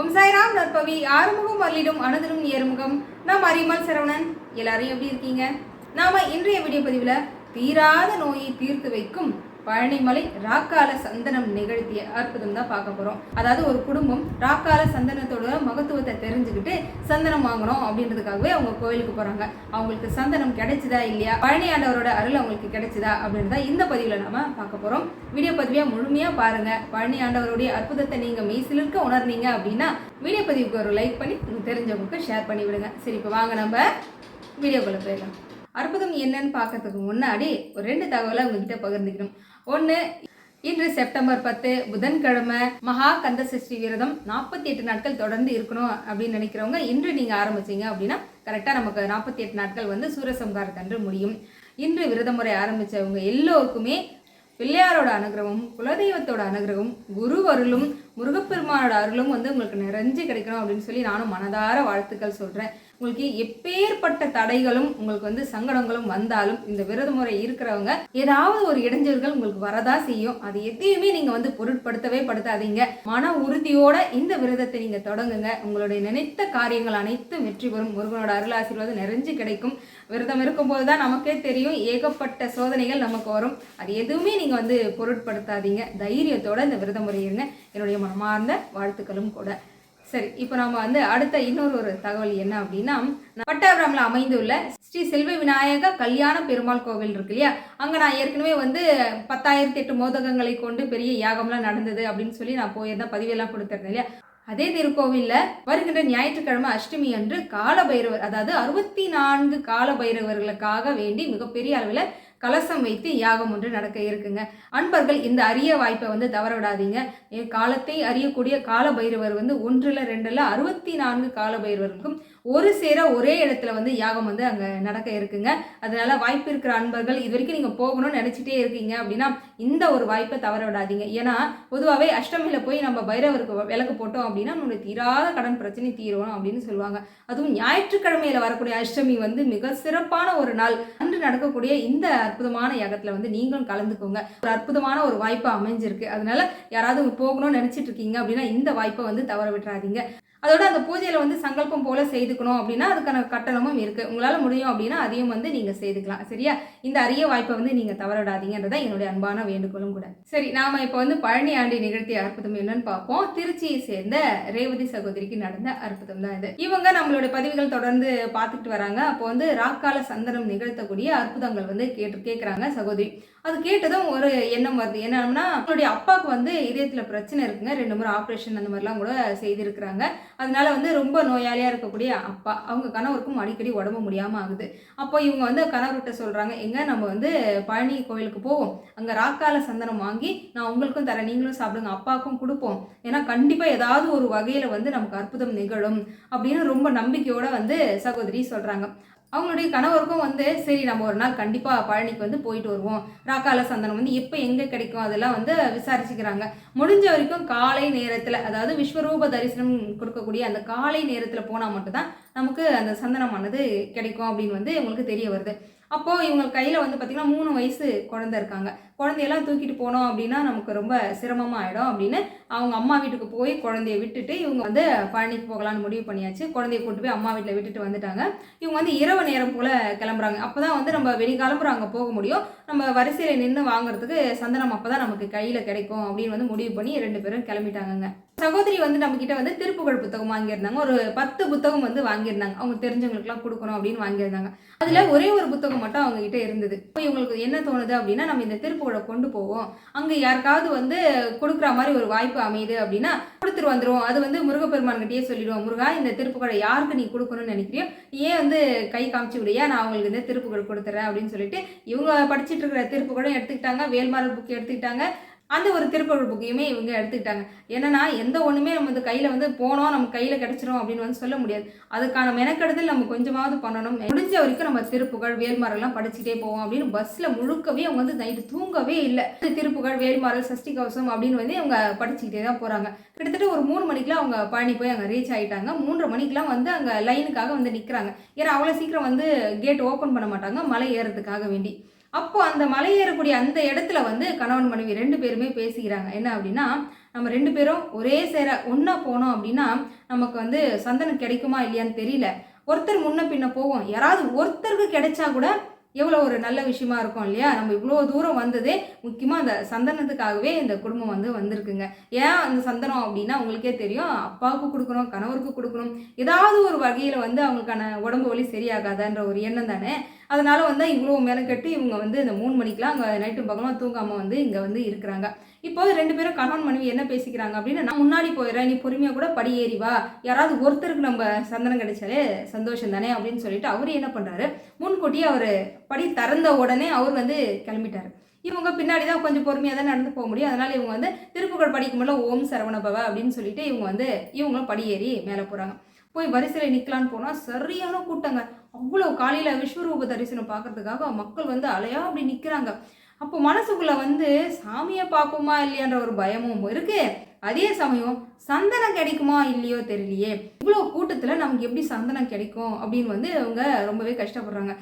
ஓம் சாய்ராம் நற்பவி. ஆறுமுகம் அருளிடும் அனுதிரும் ஏறுமுகம். நாம் அரிமல் சரவணன் எல்லாரும் எப்படி இருக்கீங்க? நாம இன்றைய வீடியோ பதிவில் தீராத நோயை தீர்த்து வைக்கும் பழனிமலை ராக்கால சந்தனம் நிகழ்த்திய அற்புதம் தான் பார்க்க போகிறோம் அதாவது ஒரு குடும்பம் ராக்கால சந்தனத்தோட மகத்துவத்தை தெரிஞ்சுக்கிட்டு சந்தனம் வாங்கணும் அப்படின்றதுக்காகவே அவங்க கோயிலுக்கு போகிறாங்க அவங்களுக்கு சந்தனம் கிடைச்சதா இல்லையா? பழனி ஆண்டவரோட அருள் அவங்களுக்கு கிடைச்சதா அப்படின்றத இந்த பதிவில் நம்ம பார்க்க போகிறோம் வீடியோ பதிவியாக முழுமையாக பாருங்கள் பழனி ஆண்டவருடைய அற்புதத்தை நீங்கள் மெய்சிலிருக்க உணர்ந்தீங்க அப்படின்னா வீடியோ பதிவுக்கு ஒரு லைக் பண்ணி உங்களுக்கு தெரிஞ்சவங்களுக்கு ஷேர் பண்ணி விடுங்க. சரி இப்போ வாங்க நம்ம வீடியோக்குள்ளே போயிடலாம். அற்புதம் என்னன்னு பார்க்கறதுக்கு முன்னாடி ஒரு ரெண்டு தகவலை உங்ககிட்ட பகிர்ந்துக்கணும். ஒன்று இன்று செப்டம்பர் பத்து புதன்கிழமை மகா கந்த சஷ்டி விரதம் நாற்பத்தி எட்டு நாட்கள் தொடர்ந்து இருக்கணும் அப்படின்னு நினைக்கிறவங்க இன்று நீங்கள் ஆரம்பிச்சீங்க அப்படின்னா கரெக்டாக நமக்கு நாற்பத்தி எட்டு நாட்கள் வந்து சூரசம்காரத்தன்று முடியும். இன்று விரத முறை ஆரம்பித்தவங்க எல்லோருக்குமே பிள்ளையாரோட அனுகிரகம் குலதெய்வத்தோட அனுகிரகம் குரு அருளும் முருகப்பெருமானோட அருளும் வந்து உங்களுக்கு நிறைஞ்சு கிடைக்கணும் அப்படின்னு சொல்லி நானும் மனதார வாழ்த்துக்கள் சொல்கிறேன் உங்களுக்கு எப்பேற்பட்ட தடைகளும் உங்களுக்கு வந்து சங்கடங்களும் வந்தாலும் இந்த விரத முறை இருக்கிறவங்க ஏதாவது ஒரு இடைஞ்சல்கள் உங்களுக்கு வரதா செய்யும். அது எதையுமே நீங்க வந்து பொருட்படுத்தவே படுத்தாதீங்க. மன உறுதியோட இந்த விரதத்தை நீங்க தொடங்குங்க. உங்களுடைய நினைத்த காரியங்கள் அனைத்தும் வெற்றி பெறும். முருகனோட அருள் ஆசீர்வாதம் நிறைஞ்சு கிடைக்கும். விரதம் இருக்கும்போது தான் நமக்கே தெரியும். ஏகப்பட்ட சோதனைகள் நமக்கு வரும். அது எதுவுமே நீங்க வந்து பொருட்படுத்தாதீங்க. தைரியத்தோட இந்த விரத முறை இருங்க. என்னுடைய மனமார்ந்த வாழ்த்துக்களும் கூட. சரி இப்போ நம்ம வந்து அடுத்த இன்னொரு ஒரு தகவல் என்ன அப்படின்னா பட்டாபுரம்ல அமைந்துள்ள ஸ்ரீ செல்வ விநாயக கல்யாண பெருமாள் கோவில் இருக்கு இல்லையா? அங்கே நான் ஏற்கனவே வந்து பத்தாயிரத்தி எட்டு மோதகங்களை கொண்டு பெரிய யாகம்லாம் நடந்தது அப்படின்னு சொல்லி நான் போயிருந்தேன் பதிவெல்லாம் கொடுத்துருந்தேன் இல்லையா? அதே திருக்கோவிலில் வருகின்ற ஞாயிற்றுக்கிழமை அஷ்டமி அன்று காலபைரவர் அதாவது அறுபத்தி நான்கு காலபைரவர்களுக்காக வேண்டி மிகப்பெரிய அளவில் கலசம் வைத்து யாகம் ஒன்று நடக்க இருக்குங்க. அன்பர்கள் இந்த அரிய வாய்ப்பை வந்து தவற விடாதீங்க என் காலத்தை அறியக்கூடிய கால பைரவர் வந்து ஒன்றில் ரெண்டில் அறுபத்தி நான்கு கால பைரவருக்கும் ஒரு சேர ஒரே இடத்துல வந்து யாகம் வந்து அங்கே நடக்க இருக்குங்க. அதனால வாய்ப்பு இருக்கிற அன்பர்கள் இது வரைக்கும் நீங்கள் போகணும்னு நினச்சிட்டே இருக்கீங்க அப்படின்னா இந்த ஒரு வாய்ப்பை தவற விடாதீங்க. ஏன்னா பொதுவாகவே அஷ்டமியில் போய் நம்ம பைரவருக்கு விளக்கு போட்டோம் அப்படின்னா நம்மளுடைய தீராத கடன் பிரச்சனை தீரணும் அப்படின்னு சொல்லுவாங்க. அதுவும் ஞாயிற்றுக்கிழமையில வரக்கூடிய அஷ்டமி வந்து மிக சிறப்பான ஒரு நாள். அன்று நடக்கக்கூடிய இந்த அற்புதமான யாகத்தில் வந்து நீங்களும் கலந்துக்கோங்க. ஒரு அற்புதமான ஒரு வாய்ப்பு அமைஞ்சிருக்கு. அதனால யாராவது போகணும்னு நினச்சிட்டு இருக்கீங்க அப்படின்னா இந்த வாய்ப்பை வந்து தவற விட்டுறாதீங்க. அதோட அந்த பூஜையில் வந்து சங்கல்பம் போல் செய்துக்கணும் அப்படின்னா அதுக்கான கட்டணமும் இருக்குது உங்களால் முடியும் அப்படின்னா அதையும் வந்து நீங்கள் செய்துக்கலாம். சரியா? இந்த அரிய வாய்ப்பை வந்து நீங்கள் தவற விடாதீங்கன்றதா என்னுடைய அன்பான வேண்டுகோளும் கூட. சரி நாம இப்போ வந்து பழனி ஆண்டி நிகழ்த்திய அற்புதம் என்னன்னு பார்ப்போம். திருச்சியை சேர்ந்த ரேவதி சகோதரிக்கு நடந்த அற்புதம் தான் இது. இவங்க நம்மளுடைய பதிவுகள் தொடர்ந்து பார்த்துட்டு வராங்க. அப்போ வந்து ராக்கால சந்தனம் நிகழ்த்தக்கூடிய அற்புதங்கள் வந்து கேட்டு கேட்குறாங்க சகோதரி. அது கேட்டதும் ஒரு எண்ணம் வருது. என்னன்னா அவங்களுடைய அப்பாவுக்கு வந்து இதயத்தில் பிரச்சனை இருக்குங்க. ரெண்டு முறை ஆப்ரேஷன் அந்த மாதிரிலாம் கூட செய்திருக்கிறாங்க. அதனால வந்து ரொம்ப நோயாளியாக இருக்கக்கூடிய அப்பா அவங்க கணவருக்கும் அடிக்கடி உடம்பு முடியாமல் ஆகுது. அப்போ இவங்க வந்து கணவர்கிட்ட சொல்கிறாங்க எங்க நம்ம வந்து பழனி கோயிலுக்கு போவோம். அங்கே ராக்கால சந்தனம் வாங்கி நான் உங்களுக்கும் தரேன். நீங்களும் சாப்பிடுங்க. அப்பாவுக்கும் கொடுப்போம். ஏன்னா கண்டிப்பாக ஏதாவது ஒரு வகையில் வந்து நமக்கு அற்புதம் நிகழும். அப்படின்னு ரொம்ப நம்பிக்கையோட வந்து சகோதரி சொல்கிறாங்க அவங்களுடைய கணவருக்கும் வந்து சரி நம்ம ஒரு நாள் கண்டிப்பாக பழனிக்கு வந்து போயிட்டு வருவோம். ராக்கால சந்தனம் வந்து எப்போ எங்கே கிடைக்கும் அதெல்லாம் வந்து விசாரிச்சுக்கிறாங்க. முடிஞ்ச வரைக்கும் காலை நேரத்தில் அதாவது விஸ்வரூப தரிசனம் கொடுக்கக்கூடிய அந்த காலை நேரத்தில் போனால் மட்டும்தான் நமக்கு அந்த சந்தனமானது கிடைக்கும் அப்படின்னு வந்து உங்களுக்கு தெரிய வருது. அப்போது இவங்க கையில் வந்து பார்த்திங்கன்னா மூணு வயசு குழந்தை இருக்காங்க. குழந்தையெல்லாம் தூக்கிட்டு போனோம் அப்படின்னா நமக்கு ரொம்ப சிரமமாக ஆகிடும் அப்படின்னு அவங்க அம்மா வீட்டுக்கு போய் குழந்தைய விட்டுட்டு இவங்க வந்து பழனிக்கு போகலான்னு முடிவு பண்ணியாச்சு. குழந்தைய கூட்டு போய் அம்மா வீட்டில் விட்டுட்டு வந்துட்டாங்க. இவங்க வந்து இரவு நேரம் போல் கிளம்புறாங்க. அப்போ தான் வந்து நம்ம வெளிக்கிளம்புற அங்கே போக முடியும். நம்ம வரிசையில் நின்று வாங்குறதுக்கு சந்தனம் அப்போ தான் நமக்கு கையில் கிடைக்கும் அப்படின்னு வந்து முடிவு பண்ணி ரெண்டு பேரும் கிளம்பிட்டாங்கங்க. சகோதரி வந்து நம்ம கிட்ட வந்து திருப்புகழ் புத்தகம் வாங்கியிருந்தாங்க. ஒரு பத்து புத்தகம் வந்து வாங்கியிருந்தாங்க. அவங்க தெரிஞ்சவங்களுக்குலாம் கொடுக்கணும் அப்படின்னு வாங்கியிருந்தாங்க. அதில் ஒரே ஒரு புத்தகம் மட்டும் அவங்க கிட்ட இருந்தது. இப்போ இவங்களுக்கு என்ன தோணுது அப்படின்னா நம்ம இந்த திருப்பு திருப்புகழை கொண்டு போவோம். அங்கே யாருக்காவது வந்து கொடுக்குற மாதிரி ஒரு வாய்ப்பு அமையுது அப்படின்னா கொடுத்துட்டு வந்துடும் அது வந்து முருகப்பெருமான் கிட்டயே சொல்லிடுவோம். முருகா இந்த திருப்புகழை யாருக்கு நீ கொடுக்கணும்னு நினைக்கிறியோ? ஏன் வந்து கை காமிச்சு விடையா நான் அவங்களுக்கு இந்த திருப்புகழ் கொடுத்துறேன்? அப்படின்னு சொல்லிட்டு இவங்க படிச்சுட்டு இருக்கிற திருப்புகழும் எடுத்துக்கிட்டாங்க. வேல்மாரல் புக் எடுத்துக்கிட்டாங்க. அந்த ஒரு திருக்குறள் புக்கையுமே இவங்க எடுத்துக்கிட்டாங்க. என்னன்னா எந்த ஒன்றுமே நம்ம வந்து கையில் வந்து போனோம் நம்ம கையில் கிடச்சிரும் அப்படின்னு வந்து சொல்ல முடியாது. அதுக்கான மெனக்கெடுதல் நம்ம கொஞ்சமாவது பண்ணணும். முடிஞ்ச வரைக்கும் நம்ம திருப்புகழ் வேல்மாரெல்லாம் படிச்சுட்டே போவோம் அப்படின்னு பஸ்ஸில் முழுக்கவே அவங்க வந்து நைட்டு தூங்கவே இல்லை. திருப்புகழ் வேல்மாரல் சஷ்டி கவசம் அப்படின்னு வந்து அவங்க படிச்சுக்கிட்டே தான் போகிறாங்க கிட்டத்தட்ட ஒரு மூணு மணிக்கெலாம் அவங்க பழனி போய் அங்கே ரீச் ஆகிட்டாங்க மூன்றரை மணிக்கெலாம் வந்து அங்கே லைனுக்காக வந்து நிற்கிறாங்க ஏன்னா அவ்வளோ சீக்கிரம் வந்து கேட் ஓப்பன் பண்ண மாட்டாங்க. மலை ஏறதுக்காக வேண்டி. அப்போ அந்த மலை ஏறக்கூடிய அந்த இடத்துல வந்து கணவன் மனைவி ரெண்டு பேருமே பேசிக்கிறாங்க. என்ன அப்படின்னா நம்ம ரெண்டு பேரும் ஒரே சேர ஒன்றா போனோம் அப்படின்னா நமக்கு வந்து சந்தனம் கிடைக்குமா இல்லையான்னு தெரியல. ஒருத்தர் முன்ன பின்ன போவோம் யாராவது ஒருத்தருக்கு கிடைச்சா கூட எவ்வளோ ஒரு நல்ல விஷயமா இருக்கும் இல்லையா? நம்ம இவ்வளோ தூரம் வந்ததே முக்கியமாக அந்த சந்தனத்துக்காகவே இந்த குடும்பம் வந்து வந்திருக்குங்க. ஏன் அந்த சந்தனம் அப்படின்னா உங்களுக்கே தெரியும். அப்பாவுக்கு கொடுக்கணும் கணவருக்கு கொடுக்கணும். ஏதாவது ஒரு வகையில் வந்து அவங்களுக்கான உடம்பு வலி சரியாகாதான்ற ஒரு எண்ணம் தானே? அதனால் வந்து இவ்வளோ மெனக்கட்டு இவங்க வந்து இந்த மூணு மணிக்கெலாம் அங்கே நைட்டு பகமாக தூங்காமல் வந்து இங்கே வந்து இருக்கிறாங்க. இப்போ ரெண்டு பேரும் கணவன் மனைவி என்ன பேசிக்கிறாங்க அப்படின்னு நான் முன்னாடி போயிடுறேன் நீ பொறுமையாக கூட படி ஏறி வா. யாராவது ஒருத்தருக்கு நம்ம சந்தனம் கிடைச்சாலே சந்தோஷம் தானே அப்படின்னு சொல்லிட்டு அவர் என்ன பண்ணுறாரு முன்கூட்டியே அவர் படி திறந்த உடனே அவர் வந்து கிளம்பிட்டார். இவங்க பின்னாடி தான் கொஞ்சம் பொறுமையாக தான் நடந்து போக முடியும். அதனால் இவங்க வந்து திருப்புகழ் படிக்கும்போது ஓம் சரவண பவ அப்படின்னு சொல்லிட்டு இவங்க வந்து இவங்களும் படியேறி மேலே போகிறாங்க போய் வரிசையில் நிற்கலான்னு போனால் சரியான கூட்டங்க. அவ்வளோ காலையில் விஸ்வரூப தரிசனம் பார்க்கறதுக்காக மக்கள் வந்து அலையா அப்படி நிற்கிறாங்க அப்போ மனசுக்குள்ளே வந்து சாமியை பார்ப்போமா இல்லையான்ற ஒரு பயமும் இருக்கு. அதே சமயம் சந்தனம் கிடைக்குமா இல்லையோ தெரியலையே. இவ்வளோ கூட்டத்தில் நமக்கு எப்படி சந்தனம் கிடைக்கும்? அப்படின்னு வந்து அவங்க ரொம்பவே கஷ்டப்படுறாங்க.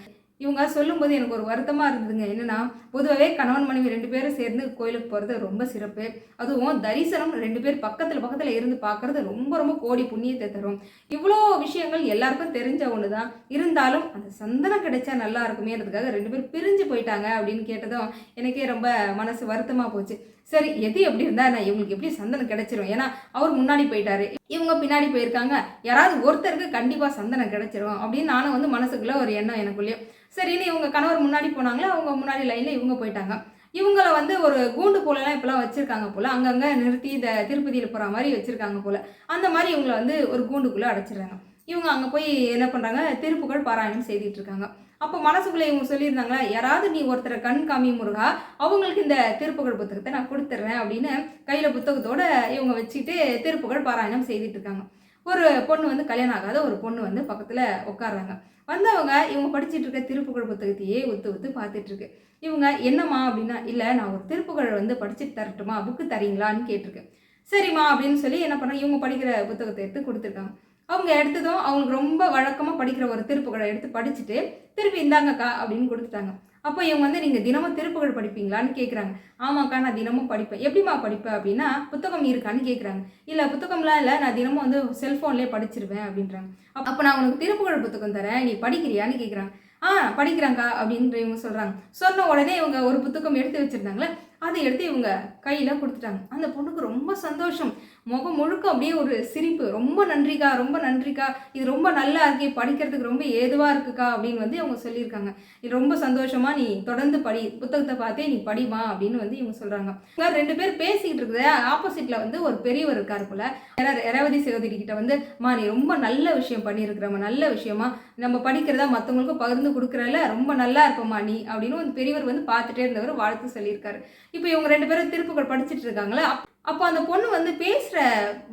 இவங்க சொல்லும்போது எனக்கு ஒரு வருத்தமாக இருந்ததுங்க. என்னென்னா பொதுவாகவே கணவன் மனைவி ரெண்டு பேரும் சேர்ந்து கோயிலுக்கு போகிறது ரொம்ப சிறப்பு. அதுவும் தரிசனம் ரெண்டு பேர் பக்கத்தில் பக்கத்தில் இருந்து பார்க்குறது ரொம்ப ரொம்ப கோடி புண்ணியத்தை தரும். இவ்வளோ விஷயங்கள் எல்லாருக்கும் தெரிஞ்ச ஒன்று தான் இருந்தாலும் அந்த சந்தனம் கிடைச்சா நல்லா இருக்குமேன்றதுக்காக ரெண்டு பேரும் பிரிஞ்சு போயிட்டாங்க அப்படின்னு கேட்டதும் எனக்கே ரொம்ப மனசு வருத்தமாக போச்சு. சரி எது எப்படி இருந்தா நான் இவங்களுக்கு எப்படி சந்தனம் கிடைச்சிரும்? ஏன்னா அவர் முன்னாடி போயிட்டாரு. இவங்க பின்னாடி போயிருக்காங்க. யாராவது ஒருத்தருக்கு கண்டிப்பாக சந்தனம் கிடைச்சிரும் அப்படின்னு நானும் வந்து மனசுக்குள்ள ஒரு எண்ணம் எனக்குள்ளேயே. சரின்னு இவங்க கணவர் முன்னாடி போனாங்களே? அவங்க முன்னாடி லைனில் இவங்க போயிட்டாங்க. இவங்கள வந்து ஒரு கூண்டு போலலாம் இப்போலாம் வச்சுருக்காங்க போல். அங்கங்கே நிறுத்தி இந்த திருப்பதியில் போகிற மாதிரி வச்சுருக்காங்க போல். அந்த மாதிரி இவங்களை வந்து ஒரு கூண்டுக்குள்ளே அடைச்சிடுறாங்க. இவங்க அங்கே போய் என்ன பண்ணுறாங்க திருப்புகழ் பாராயணம் செய்துட்டு இருக்காங்க. அப்போ மனசுக்குள்ளே இவங்க சொல்லியிருந்தாங்களா யாராவது நீ ஒருத்தரை கண் காமி முருகா அவங்களுக்கு இந்த திருப்புகழ் புத்தகத்தை நான் கொடுத்துட்றேன் அப்படின்னு கையில் புத்தகத்தோடு இவங்க வச்சுட்டு திருப்புகழ் பாராயணம் செய்துட்டு இருக்காங்க. ஒரு பொண்ணு வந்து கல்யாணம் ஆகாத ஒரு பொண்ணு வந்து பக்கத்தில் உட்காடுறாங்க வந்தவங்க இவங்க படிச்சுட்டு இருக்க திருப்புகழ் புத்தகத்தையே ஒத்து ஒத்து பார்த்துட்ருக்கு இவங்க என்னம்மா அப்படின்னா இல்லை நான் ஒரு திருப்புகழ் வந்து படிச்சுட்டு தரட்டுமா? புக்கு தரீங்களான்னு கேட்டிருக்கேன் சரிம்மா அப்படின்னு சொல்லி என்ன பண்ணாங்க இவங்க படிக்கிற புத்தகத்தை எடுத்து கொடுத்துருக்காங்க. அவங்க எடுத்ததும் அவங்களுக்கு ரொம்ப வழக்கமாக படிக்கிற ஒரு திருப்புகழை எடுத்து படிச்சுட்டு திருப்பி இந்தாங்கக்கா அப்படின்னு கொடுத்துட்டாங்க. அப்போ இவங்க வந்து நீங்கள் தினமும் திருப்புகழ் படிப்பீங்களான்னு கேட்குறாங்க ஆமாக்கா நான் தினமும் படிப்பேன். எப்படிம்மா படிப்பேன் அப்படின்னா புத்தகம் இருக்கான்னு கேட்குறாங்க இல்லை புத்தகம்லாம் இல்லை நான் தினமும் வந்து செல்ஃபோன்லேயே படிச்சிருவேன் அப்படின்றாங்க. அப்போ நான் உனக்கு திருப்புகழ் புத்தகம் தரேன் நீ படிக்கிறியான்னு கேட்குறாங்க ஆ படிக்கிறாங்கக்கா அப்படின்ற இவங்க சொல்கிறாங்க சொன்ன உடனே இவங்க ஒரு புத்தகம் எடுத்து வச்சுருந்தாங்களே அதை எடுத்து இவங்க கையில் கொடுத்துட்டாங்க. அந்த பொண்ணுக்கு ரொம்ப சந்தோஷம். முகம் முழுக்க அப்படியே ஒரு சிரிப்பு. ரொம்ப நன்றிக்கா ரொம்ப நன்றிக்கா. இது ரொம்ப நல்லா இருக்கே படிக்கிறதுக்கு ரொம்ப ஏதுவாக இருக்குக்கா அப்படின்னு வந்து அவங்க சொல்லியிருக்காங்க. இது ரொம்ப சந்தோஷமாக நீ தொடர்ந்து படி புத்தகத்தை பார்த்தே நீ படிமா அப்படின்னு வந்து இவங்க சொல்கிறாங்க ரெண்டு பேர் பேசிக்கிட்டு இருக்குது ஆப்போசிட்டில் வந்து ஒரு பெரியவர் இருக்கார் போல. இரவதி ரேவதி சகோதரி கிட்ட வந்து மா நீ ரொம்ப நல்ல விஷயம் பண்ணியிருக்கிறம்மா நல்ல விஷயமா. நம்ம படிக்கிறதா மற்றவங்களுக்கும் பகிர்ந்து கொடுக்குறல ரொம்ப நல்லா இருப்போம்மா நீ. அப்படின்னு ஒரு பெரியவர் வந்து பார்த்துட்டே இருந்தவர் வாழ்த்து சொல்லியிருக்காரு. இப்போ இவங்க ரெண்டு பேரும் திருப்புகள் படிச்சுட்டு இருக்காங்களா? அப்போ அந்த பொண்ணு வந்து பேசுகிற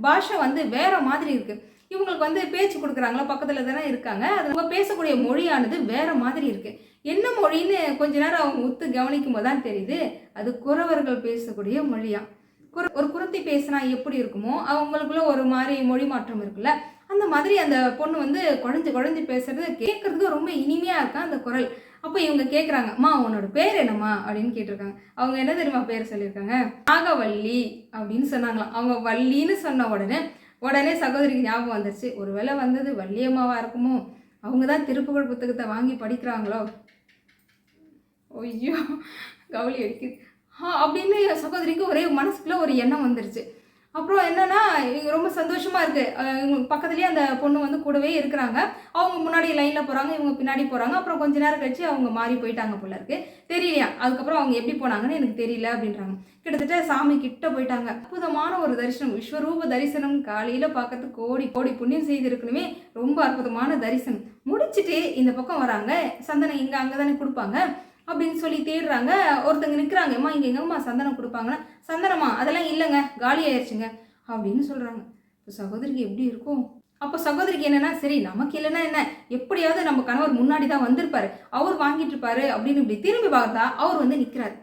பாஷை வந்து வேற மாதிரி இருக்கு. இவங்களுக்கு வந்து பேச்சு கொடுக்குறாங்களா? பக்கத்தில் தானே இருக்காங்க. அது அவங்க பேசக்கூடிய மொழியானது வேற மாதிரி இருக்கு. என்ன மொழின்னு கொஞ்ச நேரம் அவங்க ஒத்து கவனிக்கும் போது தான் தெரியுது. அது குறவர்கள் பேசக்கூடிய மொழியா? குற ஒரு குரத்தி பேசினா எப்படி இருக்குமோ அவங்களுக்குள்ள ஒரு மாதிரி மொழி மாற்றம் இருக்குல்ல? அந்த மாதிரி அந்த பொண்ணு வந்து குழஞ்சு குழஞ்சு பேசுறது கேட்கறதுக்கு ரொம்ப இனிமையாக இருக்கா அந்த குரல்? அப்போ இவங்க கேட்குறாங்க அம்மா உன்னோட பேர் என்னம்மா? அப்படின்னு கேட்டிருக்காங்க. அவங்க என்ன தெரியுமா பேர் சொல்லியிருக்காங்க? நாகவல்லி அப்படின்னு சொன்னாங்களாம். அவங்க வள்ளின்னு சொன்ன உடனே உடனே சகோதரிக்கு ஞாபகம் வந்துருச்சு. ஒருவேளை வந்தது வள்ளியம்மாவாக இருக்குமோ? அவங்க தான் திருப்புகழ் புத்தகத்தை வாங்கி படிக்கிறாங்களோ? ஐயோ கவலி அடிக்குது. ஆ அப்படின்னு என் சகோதரிக்கு ஒரே மனசுக்குள்ளே ஒரு எண்ணம் வந்துருச்சு. அப்புறம் என்னன்னா இவங்க ரொம்ப சந்தோஷமா இருக்கு. இவங்க பக்கத்துலேயே அந்த பொண்ணு வந்து கூடவே இருக்கிறாங்க. அவங்க முன்னாடி லைன்ல போறாங்க இவங்க பின்னாடி போறாங்க. அப்புறம் கொஞ்ச நேரம் கழிச்சு அவங்க மாறி போயிட்டாங்க போல இருக்கு. தெரியலையா? அதுக்கப்புறம் அவங்க எப்படி போனாங்கன்னு எனக்கு தெரியல அப்படின்றாங்க. கிட்டத்தட்ட சாமி கிட்ட போயிட்டாங்க. அற்புதமான ஒரு தரிசனம். விஸ்வரூப தரிசனம். காலையில பார்க்கறது கோடி கோடி புண்ணியம் செய்திருக்கணுமே. ரொம்ப அற்புதமான தரிசனம். முடிச்சுட்டு இந்த பக்கம் வராங்க. சந்தனம் இங்க அங்கதானே கொடுப்பாங்க. அப்படின்னு சொல்லி தேடுறாங்க. ஒருத்தங்க நிற்கிறாங்க அம்மா இங்கே எங்கம்மா சந்தனம் கொடுப்பாங்கன்னா சந்தனமா? அதெல்லாம் இல்லைங்க. காலி ஆயிடுச்சுங்க அப்படின்னு சொல்கிறாங்க இப்போ சகோதரிக்கு எப்படி இருக்கும்? அப்போ சகோதரிக்கு என்னென்னா சரி நமக்கு இல்லைன்னா என்ன? எப்படியாவது நம்ம கணவர் முன்னாடி தான் வந்திருப்பாரு. அவர் வாங்கிட்டு இருப்பாரு. அப்படின்னு இப்படி திரும்பி பார்த்தா அவர் வந்து நிற்கிறாரு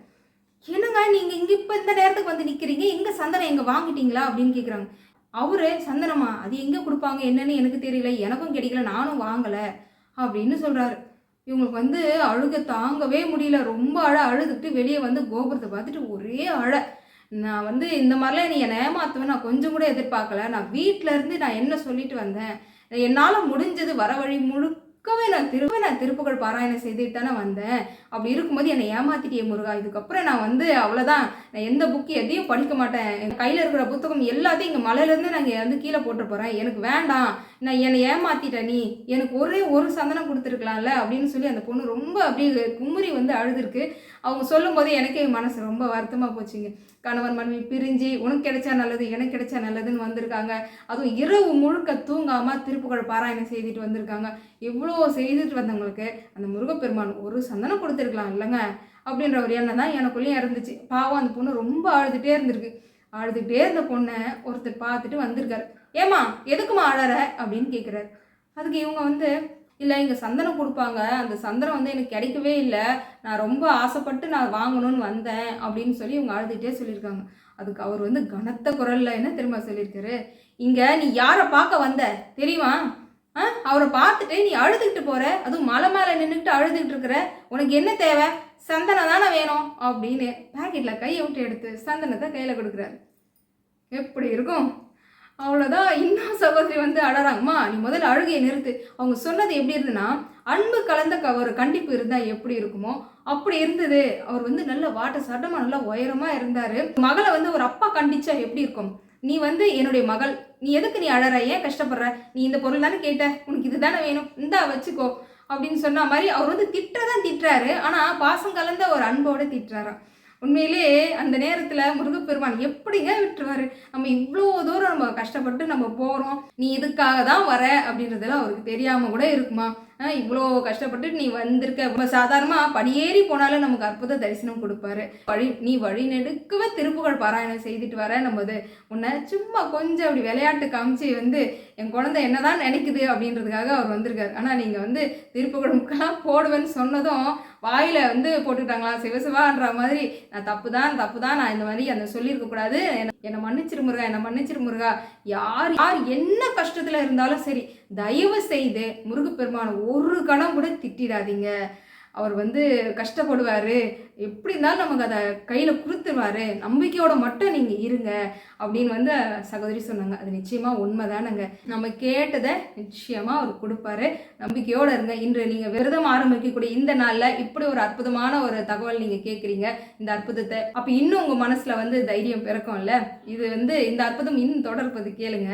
என்னங்க நீங்கள் இங்கே இப்போ இந்த நேரத்துக்கு வந்து நிற்கிறீங்க எங்கே சந்தனம் எங்கே வாங்கிட்டீங்களா? அப்படின்னு கேட்குறாங்க அவரு சந்தனமா? அது எங்கே கொடுப்பாங்க? என்னன்னு எனக்கு தெரியல. எனக்கும் கிடைக்கல. நானும் வாங்கலை. அப்படின்னு சொல்கிறாரு இவங்களுக்கு வந்து அழுக தாங்கவே முடியல. ரொம்ப அழ அழுதுட்டு வெளியே வந்து கோபுரத்தை பார்த்துட்டு ஒரே அழ. நான் வந்து இந்த மாதிரிலாம் நீ என்னை ஏமாத்துவேன். நான் கொஞ்சம் கூட எதிர்பார்க்கல. நான் வீட்டிலேருந்து நான் என்ன சொல்லிட்டு வந்தேன்? என்னால் முடிஞ்சது வர வழி முழுக்கவே நான் திரும்ப நான் திருப்புகழ் பாராயணம் செய்துட்டு தானே வந்தேன். அப்படி இருக்கும்போது என்னை ஏமாத்திட்டே முருகா. இதுக்கப்புறம் நான் வந்து அவ்வளோதான் நான் எந்த புக்கு எதையும் படிக்க மாட்டேன். என் கையில் இருக்கிற புத்தகம் எல்லாத்தையும் இங்கே மலையிலேருந்து நான் இங்கே வந்து கீழே போட்டு போகிறேன் எனக்கு வேண்டாம். நான் என்னை ஏமாத்திட்ட நீ எனக்கு ஒரே ஒரு சந்தனம் கொடுத்துருக்கலாம்ல அப்படின்னு சொல்லி அந்த பொண்ணு ரொம்ப அப்படியே குமுறி வந்து அழுதுருக்கு. அவங்க சொல்லும் போது எனக்கே மனசு ரொம்ப வருத்தமாக போச்சுங்க. கணவன் மனைவி பிரிஞ்சு உனக்கு கிடைச்சா நல்லது எனக்கு கிடைச்சா நல்லதுன்னு வந்திருக்காங்க. அதுவும் இரவு முழுக்க தூங்காமல் திருப்புகழ் பாராயணம் செய்துட்டு வந்திருக்காங்க. இவ்வளோ செய்துட்டு வந்தவங்களுக்கு அந்த முருகப்பெருமான் ஒரு சந்தனம் கொடுத்துருக்கலாம் இல்லைங்க? அப்படின்ற ஒரு எண்ணம் தான் எனக்குள்ளேயும் இருந்துச்சு. பாவம் அந்த பொண்ணு ரொம்ப அழுதுகிட்டே இருந்திருக்கு. அழுதுகிட்டே இருந்த பொண்ணை ஒருத்தர் பார்த்துட்டு வந்திருக்காரு. ஏமா எதுக்குமா அழற? அப்படின்னு கேட்குறாரு அதுக்கு இவங்க வந்து இல்லை இங்கே சந்தனம் கொடுப்பாங்க. அந்த சந்தனம் வந்து எனக்கு கிடைக்கவே இல்லை. நான் ரொம்ப ஆசைப்பட்டு நான் வாங்கணும்னு வந்தேன். அப்படின்னு சொல்லி இவங்க அழுதுகிட்டே சொல்லியிருக்காங்க. அதுக்கு அவர் வந்து கனத்த குரலில் என்ன தெரியுமா சொல்லியிருக்காரு? இங்கே நீ யாரை பார்க்க வந்த? தெரியுமா? ஆ? அவரை பார்த்துட்டு நீ அழுதுகிட்டு போகிற அதுவும் மலை மேலே நின்றுக்கிட்டு அழுதுகிட்டு இருக்கிற? உனக்கு என்ன தேவை? சந்தனம் தானே வேணும். அப்படின்னு பேக்கெட்டில் கையை விட்டு எடுத்து சந்தனத்தை கையில் கொடுக்குறாரு. எப்படி இருக்கும்? அவ்வளோதான் இன்னும் சகோதரி வந்து அழறாங்கம்மா நீ முதல்ல அழுகையை நிறுத்து. அவங்க சொன்னது எப்படி இருந்துன்னா அன்பு கலந்த க ஒரு கண்டிப்பு இருந்தால் எப்படி இருக்குமோ அப்படி இருந்தது. அவர் வந்து நல்ல வாட்ட சட்டமாக நல்லா உயரமாக இருந்தார். மகளை வந்து ஒரு அப்பா கண்டிச்சா எப்படி இருக்கும்? நீ வந்து என்னுடைய மகள். நீ எதுக்கு நீ அழற? ஏன் கஷ்டப்படுற? நீ இந்த பொருள் தானே கேட்ட? உனக்கு இது தானே வேணும்? இந்தா வச்சுக்கோ. அப்படின்னு சொன்ன மாதிரி அவர் வந்து திட்டதான் திட்டுறாரு. ஆனால் பாசம் கலந்த ஒரு அன்போடு திட்டுறாராம். உண்மையிலே அந்த நேரத்தில் முருகப்பெருமான் எப்படிங்க விட்டுருவாரு? நம்ம இவ்வளோ தூரம் நம்ம கஷ்டப்பட்டு நம்ம போகிறோம் நீ இதுக்காக தான் வர அப்படின்றதெல்லாம் அவருக்கு தெரியாமல் கூட இருக்குமா? இவ்வளோ கஷ்டப்பட்டு நீ வந்திருக்க. ரொம்ப சாதாரணமாக படியேறி போனாலும் நமக்கு அற்புத தரிசனம் கொடுப்பாரு. வழி நீ வழி நெடுக்கவே திருப்புகழ் பாராயணம் செய்துட்டு வர. நம்மது உன்னை சும்மா கொஞ்சம் அப்படி விளையாட்டு காமிச்சு வந்து என் குழந்தை என்னதான் நினைக்குது அப்படின்றதுக்காக அவர் வந்திருக்காரு. ஆனால் நீங்கள் வந்து திருப்புகழ் முக்கெல்லாம் போடுவேன்னு சொன்னதும் வாயில் வந்து போட்டுக்கிட்டாங்களா? சிவசிவான்ற மாதிரி நான் தப்பு தான் தப்பு தான் நான் இந்த மாதிரி அந்த சொல்லியிருக்கக்கூடாது என்னை- மன்னிச்சிரு முருகா என்னை மன்னிச்சிரு முருகா. யார் யார் என்ன கஷ்டத்தில் இருந்தாலும் சரி தயவு செய்து முருகப்பெருமான் ஒரு கணம் கூட திட்டிடாதீங்க. அவர் வந்து கஷ்டப்படுவார். எப்படி இருந்தாலும் நமக்கு அதை கையில் கொடுத்துருவாரு. நம்பிக்கையோட மட்டும் நீங்கள் இருங்க அப்படின்னு வந்து சகோதரி சொன்னாங்க. அது நிச்சயமாக உண்மை தானுங்க நம்ம கேட்டதை நிச்சயமாக அவர் கொடுப்பாரு. நம்பிக்கையோடு இருங்க. இன்று நீங்கள் விரதம் ஆரம்பிக்கக்கூடிய இந்த நாளில் இப்படி ஒரு அற்புதமான ஒரு தகவல் நீங்கள் கேட்குறீங்க இந்த அற்புதத்தை. அப்போ இன்னும் உங்கள் மனசில் வந்து தைரியம் பிறக்கும்ல? இது வந்து இந்த அற்புதம் இன்னும் தொடர்பது கேளுங்க.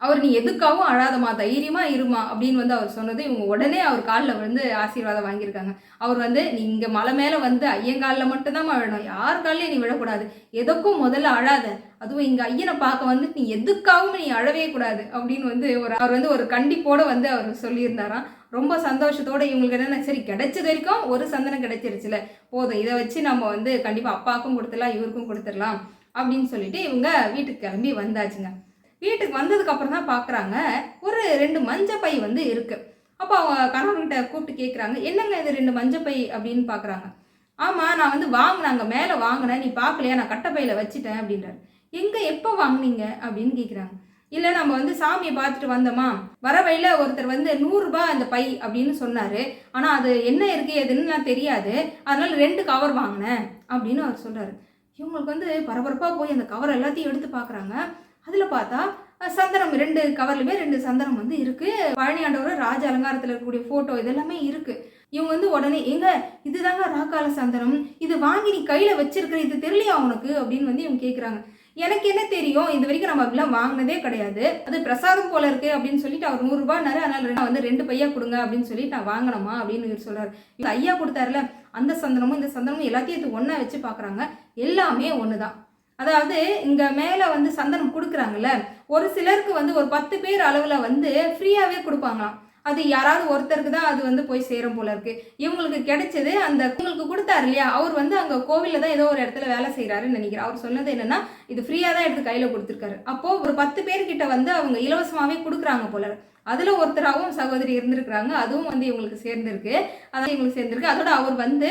அவர் நீ எதுக்காகவும் அழாதமா தைரியமா இருமா அப்படின்னு வந்து அவர் சொன்னது இவங்க உடனே அவர் காலில் வந்து ஆசீர்வாதம் வாங்கியிருக்காங்க. அவர் வந்து நீ இங்கே மலை மேலே வந்து ஐயங்காலில் மட்டும்தான் விழணும். யார் காலையும் நீ விழக்கூடாது. எதுக்கும் முதல்ல அழாத. அதுவும் இங்கே ஐயனை பார்க்க வந்து நீ எதுக்காகவும் நீ அழவே கூடாது. அப்படின்னு வந்து ஒரு அவர் வந்து ஒரு கண்டிப்போட வந்து அவர் சொல்லியிருந்தாராம். ரொம்ப சந்தோஷத்தோட இவங்களுக்கு என்னென்ன சரி கிடைச்சது வரைக்கும் ஒரு சந்தனம் கிடைச்சிருச்சுல. போதும். இதை வச்சு நம்ம வந்து கண்டிப்பாக அப்பாவுக்கும் கொடுத்துடலாம் இவருக்கும் கொடுத்துடலாம். அப்படின்னு சொல்லிட்டு இவங்க வீட்டுக்கு கிளம்பி வந்தாச்சுங்க. வீட்டுக்கு வந்ததுக்கு அப்புறம் தான் பார்க்குறாங்க ஒரு ரெண்டு மஞ்சள் பை வந்து இருக்கு. அப்போ அவங்க கணவர்கிட்ட கூப்பிட்டு கேட்குறாங்க என்னங்க இது ரெண்டு மஞ்சள் பை? அப்படின்னு பார்க்குறாங்க ஆமாம் நான் வந்து வாங்கினாங்க மேலே வாங்கினேன் நீ பார்க்கலையா நான் கட்டப்பையில் வச்சுட்டேன் அப்படின்றாரு. எங்கே எப்போ வாங்குனீங்க? அப்படின்னு கேட்குறாங்க இல்லை நம்ம வந்து சாமியை பார்த்துட்டு வந்தோமா? வர வழியில் ஒருத்தர் வந்து நூறுரூபா அந்த பை அப்படின்னு சொன்னார். ஆனால் அது என்ன இருக்குது எதுன்னு நான் தெரியாது. அதனால் ரெண்டு கவர் வாங்கினேன் அப்படின்னு அவர் சொல்கிறாரு இவங்களுக்கு வந்து பரபரப்பாக போய் அந்த கவர் எல்லாத்தையும் எடுத்து பார்க்குறாங்க அதில் பார்த்தா சந்தனம் ரெண்டு கவர்லையுமே ரெண்டு சந்தனம் வந்து இருக்குது பழனியாண்டவர் ராஜ அலங்காரத்தில் இருக்கக்கூடிய ஃபோட்டோ இதெல்லாமே இருக்குது இவங்க வந்து உடனே எங்க இதுதாங்க ராக்கால சந்தனம்? இது வாங்கி நீ கையில் வச்சிருக்கிற இது தெரியலையா உனக்கு? அப்படின்னு வந்து இவங்க கேட்குறாங்க எனக்கு என்ன தெரியும்? இது வரைக்கும் நம்ம அப்படிலாம் வாங்கினதே கிடையாது. அது பிரசாதம் போல இருக்கு அப்படின்னு சொல்லிட்டு அவர் நூறுரூபான்னாரு அதனால நான் வந்து ரெண்டு பையா கொடுங்க அப்படின்னு சொல்லிட்டு நான் வாங்கினோமா அப்படின்னு சொல்றாரு. இந்த ஐயா கொடுத்தாருல அந்த சந்தனமும் இந்த சந்தனமும் எல்லாத்தையும் இது ஒன்றா வச்சு பார்க்குறாங்க எல்லாமே ஒன்று தான் அதாவது இங்கே மேலே வந்து சந்தனம் கொடுக்குறாங்கல்ல ஒரு சிலருக்கு வந்து ஒரு பத்து பேர் அளவில் வந்து ஃப்ரீயாகவே கொடுப்பாங்களாம். அது யாராவது ஒருத்தருக்கு தான் அது வந்து போய் சேரும் போல இருக்கு. இவங்களுக்கு கிடைச்சது அந்த உங்களுக்கு கொடுத்தாரு இல்லையா? அவர் வந்து அங்கே கோவிலில் தான் ஏதோ ஒரு இடத்துல வேலை செய்கிறாருன்னு நினைக்கிறேன். அவர் சொன்னது என்னன்னா இது ஃப்ரீயாக தான் எடுத்து கையில் கொடுத்துருக்காரு. அப்போ ஒரு பத்து பேர்கிட்ட வந்து அவங்க இலவசமாகவே கொடுக்குறாங்க போல. அதில் ஒருத்தராகவும் சகோதரி இருந்திருக்கிறாங்க. அதுவும் வந்து இவங்களுக்கு சேர்ந்திருக்கு. அதான் இவங்களுக்கு சேர்ந்திருக்கு. அதோட அவர் வந்து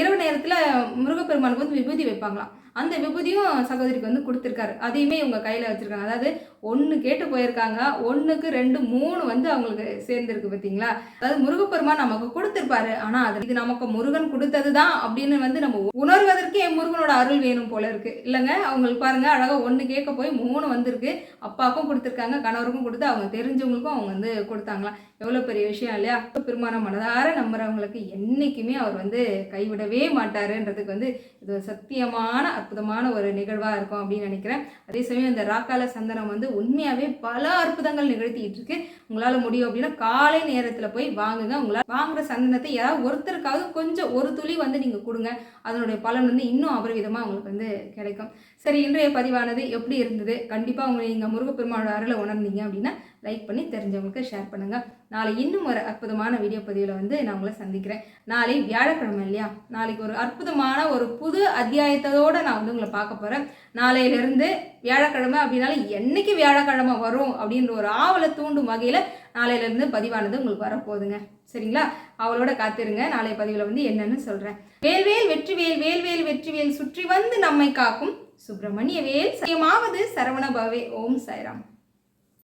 இரவு நேரத்தில் முருகப்பெருமானுக்கு வந்து விபூதி வைப்பாங்களாம். அந்த விபூதியும் சகோதரிக்கு வந்து கொடுத்துருக்காரு. அதையுமே இவங்க கையில் வச்சிருக்காங்க. அதாவது ஒன்று கேட்டு போயிருக்காங்க. ஒன்றுக்கு ரெண்டு மூணு வந்து அவங்களுக்கு சேர்ந்துருக்கு பார்த்தீங்களா? அதாவது முருகப்பெருமான் நமக்கு கொடுத்துருப்பாரு. ஆனால் அது இது நமக்கு முருகன் கொடுத்தது தான் அப்படின்னு வந்து நம்ம உணர்வதற்கே முருகனோட அருள் வேணும் போல இருக்கு. இல்லைங்க? அவங்களுக்கு பாருங்க அழகாக ஒன்று கேட்க போய் மூணு வந்திருக்கு. அப்பாவுக்கும் கொடுத்துருக்காங்க கணவருக்கும் கொடுத்து அவங்க தெரிஞ்சவங்களுக்கும் அவங்க வந்து கொடுத்தாங்களாம். எவ்வளோ பெரிய விஷயம் இல்லையா? பெருமான மனதார நம்புறவங்களுக்கு என்றைக்குமே அவர் வந்து கைவிடவே மாட்டாருன்றதுக்கு வந்து இது ஒரு சத்தியமான அற்புதமான ஒரு நிகழ்வாக இருக்கும் அப்படின்னு நினைக்கிறேன். அதே சமயம் இந்த ராக்கால சந்தனம் வந்து உண்மையாகவே பல அற்புதங்கள் நிகழ்த்திட்டு இருக்கு. உங்களால் முடியும் அப்படின்னா காலை நேரத்தில் போய் வாங்குங்க. உங்களால் வாங்குற சந்தனத்தை யாராவது ஒருத்தருக்காவது கொஞ்சம் ஒரு துளி வந்து நீங்கள் கொடுங்க. அதனுடைய பலன் வந்து இன்னும் அபரிவிதமாக உங்களுக்கு வந்து கிடைக்கும். சரி இன்றைய பதிவானது எப்படி இருந்தது? கண்டிப்பாக உங்களை நீங்கள் முருகப்பெருமானோட அருளை உணர்ந்தீங்க அப்படின்னா லைக் பண்ணி தெரிஞ்சவங்களுக்கு ஷேர் பண்ணுங்கள் நாளை இன்னும் ஒரு அற்புதமான வீடியோ பதிவில் வந்து நான் உங்களை சந்திக்கிறேன். நாளை வியாழக்கிழமை இல்லையா? நாளைக்கு ஒரு அற்புதமான ஒரு புது அத்தியாயத்தோடு நான் வந்து உங்களை பார்க்க போகிறேன் நாளையிலேருந்து வியாழக்கிழமை அப்படின்னால என்னைக்கு வியாழக்கிழமை வரும் அப்படின்ற ஒரு ஆவலை தூண்டும் வகையில் நாளையிலேருந்து பதிவானது உங்களுக்கு வரப்போகுதுங்க. சரிங்களா? அவளோட காத்திருங்க. நாளைய பதிவில் வந்து என்னன்னு சொல்கிறேன் வேல்வேல் வெற்றிவேல் வேல்வேல் வெற்றிவேல் சுற்றி வந்து நம்மை காக்கும் சுப்பிரமணிய வேல் சத்தியமாவது சரவண பவே ஓம் சாய்ராம்.